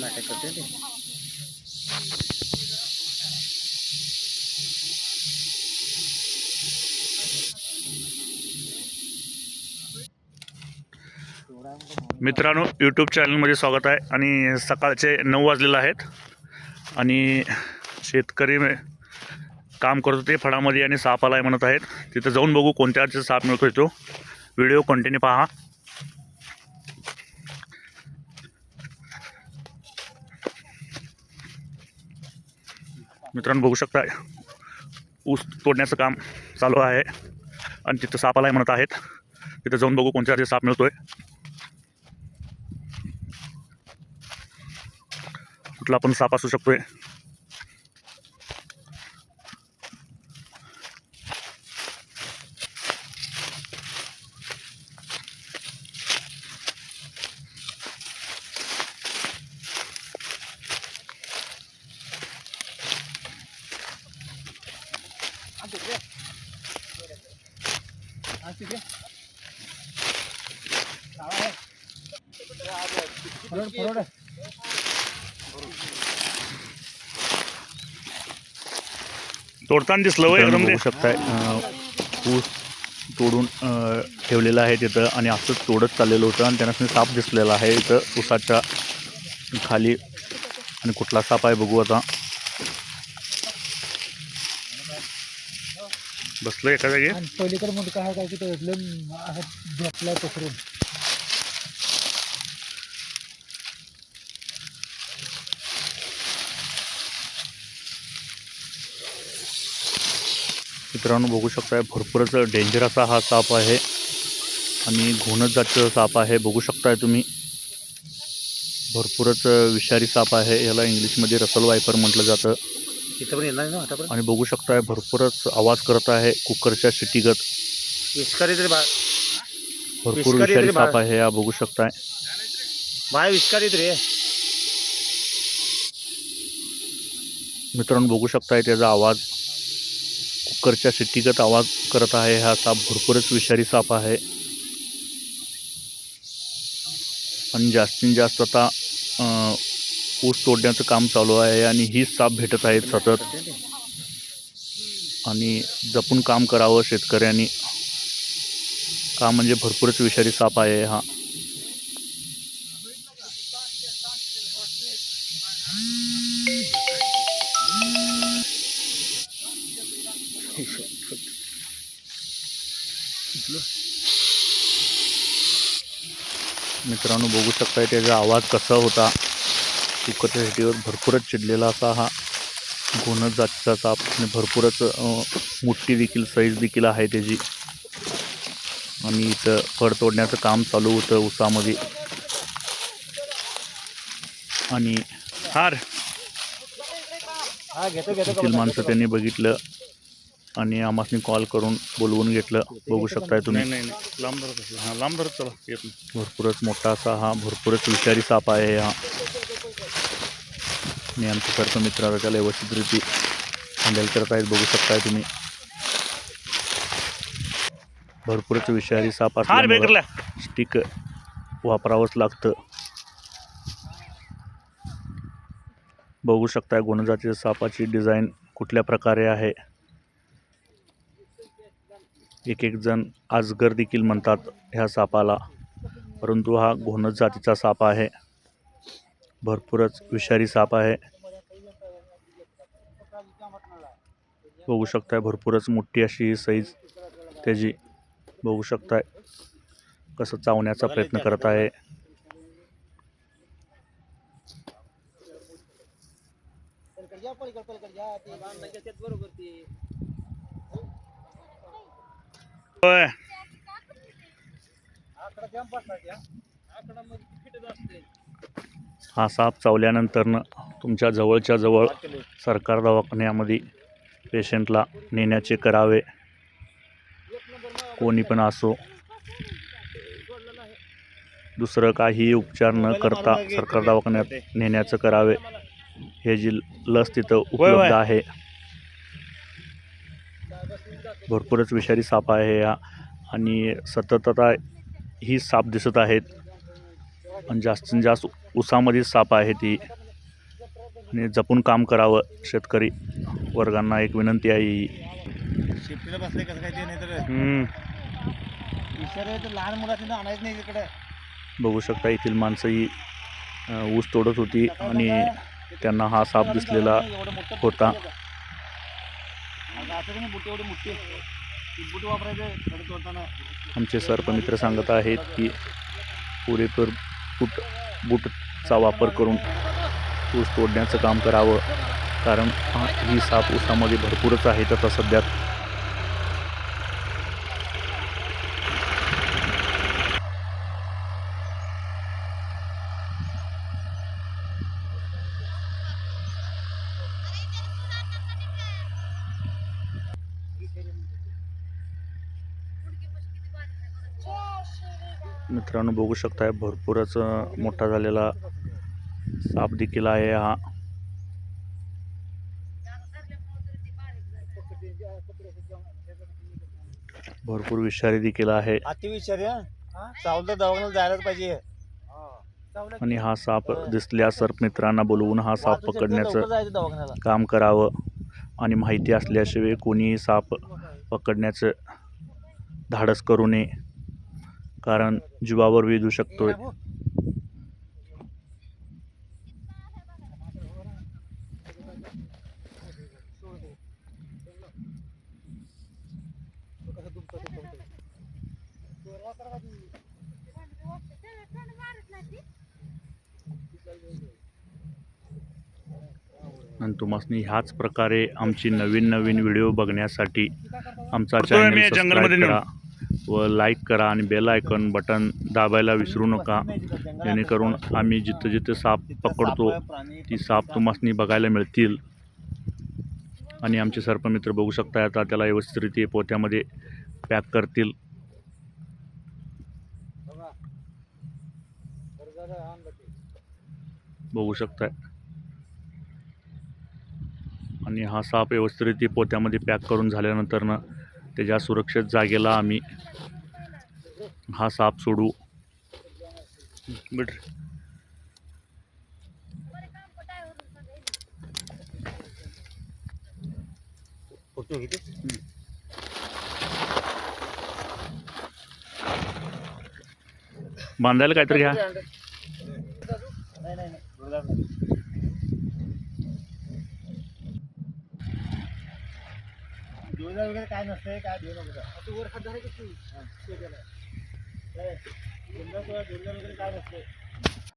नाटक करते ते. मित्रांनो यूट्यूब चॅनलमध्ये स्वागत आहे आणि सकाळचे नऊ वाजलेले आहेत आणि शेतकरी काम करत होते फळामध्ये आणि साप आलाय म्हणत आहेत. तिथं जाऊन बघू कोणत्या साप मिळतो तो. व्हिडिओ कंटिन्यू पहा. मित्रांनो बघू शकता ऊस तोडण्याचं काम चालू आहे. आणि तिथं साप म्हणत आहेत. तिथं जाऊन बघू कोणत्या अर्थाचा साप मिळतोय. कुठला पण साप असू शकतोय. तोडताना दिसलं वय एकदम बघू शकताय ऊस तोडून ठेवलेलं आहे तिथं आणि असंच तोडत चाललेलं होतं आणि त्यांना साप दिसलेला आहे इथं ऊसाच्या खाली. आणि कुठला साप आहे बघू आता. बसलो एका जागी? आणि पलीकडे मुंडका आहे काय की तो एकदम असं झोपलाय पसरून. मित्रांनो बघू शकताय भरपूरच डेंजर असा हा साप आहे. आणि घोणच जातीचा साप आहे बघू शकताय तुम्ही. भरपूरच विषारी साप आहे याला इंग्लिशमध्ये रसल वायपर म्हटलं जातं. तिथं पण येणार ना आणि बघू शकताय भरपूरच आवाज करत आहे कुकरच्या शिटीगत. विस्कारी तरी भरपूर विषारी तरी साप आहे हा बघू शकताय. बाय विस्कारी रे मित्रांनो बघू शकताय त्याचा आवाज. कुकरच्या शिट्टीगत आवाज करत आहे. हा साप भरपूरच विषारी साप आहे. आणि जास्तीत जास्त आता ऊस तोडण्याचं काम चालू आहे आणि ही साप भेटत आहेत सतत. आणि जपून काम करावं शेतकऱ्यांनी. का म्हणजे भरपूरच विषारी साप आहे हा. मित्रांनो बघू शकताय त्याचा आवाज कसा होता. कुकरच्या शेतीवर भरपूरच चिडलेला असा हा घोणस जातीचा साप आणि भरपूरच मोठी देखील साईज देखील आहे त्याची. आणि इथं फळ तोडण्याचं काम चालू होतं उसामध्ये आणि हार. हा घेतो घेतो येथील माणसं त्यांनी बघितलं. आणि आम्हाला कॉल करून बोलवून घेतलं. बघू शकताय तुम्ही. नाही नाही लांब धरत हां लांब धरत चला येत नाही. भरपूरच मोठा असा हा भरपूरच विषारी साप आहे हा. आणि आमच्यासारखं मित्र आता त्याला व्यवस्थितरिती हँडल करत आहेत बघू शकताय तुम्ही. भरपूरच विषारी साप हार असल्यामुळं बेकरला स्टिक वापरावंच लागतं. बघू शकताय गुणजातीच्या सापाची डिझाईन कुठल्या प्रकारे आहे? एक एक जण आजगर देखील म्हणतात ह्या सापाला. परंतु हा घोणस जातीचा साप आहे. भरपूरच विषारी साप आहे. बघू शकताय भरपूरच मोठी अशी ही साईज त्याची. बघू शकताय कसं चावण्याचा प्रयत्न करत आहे. होय. हा साप चावल्यानंतरनं तुमच्या जवळच्या जवळ सरकार दवाखान्यामध्ये पेशंटला नेण्याचे करावे. कोणी पण असो दुसरं काही उपचार न करता सरकार दवाखान्यात नेण्याचं करावे. हे जी लस तिथं उपलब्ध आहे. भरपूरच विषारी साप आहे हा आणि सतत आता ही साप दिसत आहेत. आणि जास्तीत जास्त उसामध्ये साप आहे ती. आणि जपून काम करावं शेतकरी वर्गांना एक विनंती आहे ही. शिफ्टीला बसले कसं काय ते नाही तर? हम्म, इशारे तर लहान मुलांनी आणायचं नाही इकडे बघू शकता येथील माणसं ही ऊस तोडत होती आणि त्यांना हा साप दिसलेला होता. आमचे एवढी मोठी खडे तोडताना आमचे सांगत आहेत की पुरेपूर बूट बूटचा वापर करून ऊस तोडण्याचं काम करावं. कारण ही साप ऊसामध्ये भरपूरच आहे. आता सध्या मित्रांनो बघू शकताय भरपूरच मोठा झालेला साप देखील आहे हा. भरपूर विषारी देखील आहे. अति विचार चावलं तर दवाखान्यात जायलाच पाहिजे. आणि हा साप दिसल्यास सर्पमित्रांना बोलवून हा साप पकडण्याचं काम करावं. आणि माहिती असल्याशिवाय कोणीही साप पकडण्याचं धाडस करू नये. कारण जीवावर वेधू शकतोय. आणि तुम्हाला ह्याच प्रकारे आमची नवीन नवीन व्हिडिओ बघण्यासाठी आमचा चॅनल जंगलमध्ये व लाईक करा आणि बेल आयकन बटन दाबायला विसरू नका. जेणेकरून आम्ही जिथं जिथं साप पकडतो ती साप तुम्हासनी बघायला मिळतील. आणि आमचे सर्पमित्र बघू शकता आता त्याला व्यवस्थितरित्या पोत्यामध्ये पॅक करतील. बघू शकताय. आणि हा साप व्यवस्थितरित्या पोत्यामध्ये पॅक करून झाल्यानंतर ना त्याच्या सुरक्षित जागेला आम्ही हा साप सोडू. बिट फोटो किती बांधायला काहीतरी घ्या. वगैरे काय नसतंय काय देऊ नको वर हात धरा की तू. हा. जोरदार वगैरे काय नसतंय